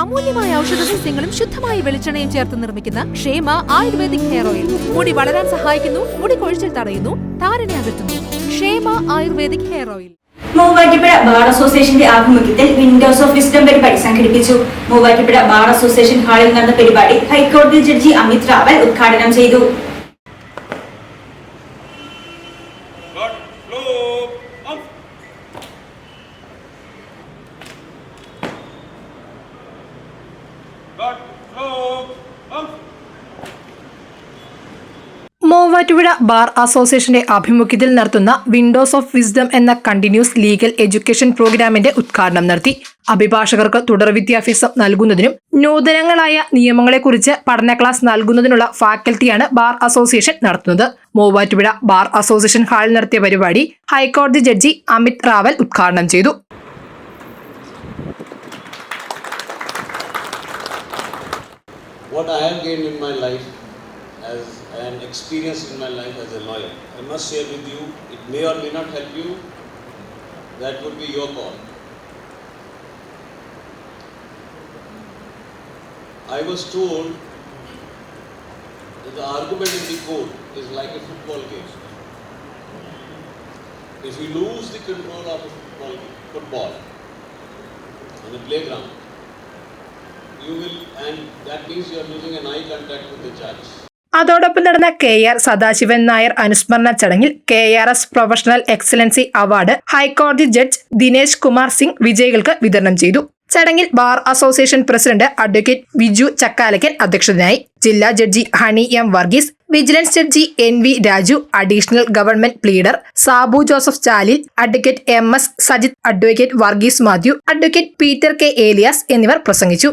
അമൂല്യമായ ഔഷധ സസ്യങ്ങളും ശുദ്ധമായ വെളിച്ചെണ്ണയും ചേർത്ത് നിർമ്മിക്കുന്ന ക്ഷേമ ആയുർവേദിക് ഹെയർ ഓയിൽ. മുടി വളരാൻ സഹായിക്കുന്നു മുടി കൊഴിച്ചിൽ തടയുന്നു താരനെ അകറ്റുന്നു. Kshema ayurvedic hair oil. Muvattupuzha bar അസോസിയേഷന്റെ ആഭിമുഖ്യത്തിൽ വിൻഡോസ് ഓഫ് വിസ്ഡം പരിപാടി സംഘടിപ്പിച്ചു. മൂവാറ്റുപുഴ ബാർ അസോസിയേഷൻ ഹാളിൽ നടന്ന പരിപാടി ഹൈക്കോടതി ജഡ്ജി അമിത് റാവൽ ഉദ്ഘാടനം ചെയ്തു. മൂവാറ്റുപുഴ ബാർ അസോസിയേഷന്റെ ആഭിമുഖ്യത്തിൽ നടത്തുന്ന വിൻഡോസ് ഓഫ് വിസ്ഡം എന്ന കണ്ടിന്യൂസ് ലീഗൽ എഡ്യൂക്കേഷൻ പ്രോഗ്രാമിന്റെ ഉദ്ഘാടനം നടത്തി. അഭിഭാഷകർക്ക് തുടർ വിദ്യാഭ്യാസം നൽകുന്നതിനും നൂതനങ്ങളായ നിയമങ്ങളെക്കുറിച്ച് പഠന ക്ലാസ് നൽകുന്നതിനുള്ള ഫാക്കൽറ്റിയാണ് ബാർ അസോസിയേഷൻ നടത്തുന്നത്. മൂവാറ്റുപുഴ ബാർ അസോസിയേഷൻ ഹാളിൽ നടത്തിയ പരിപാടി ഹൈക്കോടതി ജഡ്ജി അമിത് റാവൽ ഉദ്ഘാടനം ചെയ്തു. What I have gained in my life as an experience in my life as a lawyer. I must share with you, it may or may not help you, that would be your call. I was told that the argument in the court is like a football game. If you lose the control of a football, football on the playground, അതോടൊപ്പം നടന്ന K R Sadasivan Nair അനുസ്മരണ ചടങ്ങിൽ K R S professional excellency award ഹൈക്കോടതി judge Dinesh Kumar Singh വിജയികൾക്ക് വിതരണം ചെയ്തു. ചടങ്ങിൽ bar association president advocate Viju Chakkalakkan അധ്യക്ഷനായി ജില്ലാ judge Honey M Varghese vigilance judge N V Raju additional government pleader Sabu Joseph Chalil advocate M S Sajith advocate Varghese Mathew advocate Peter K Elias എന്നിവർ പ്രസംഗിച്ചു.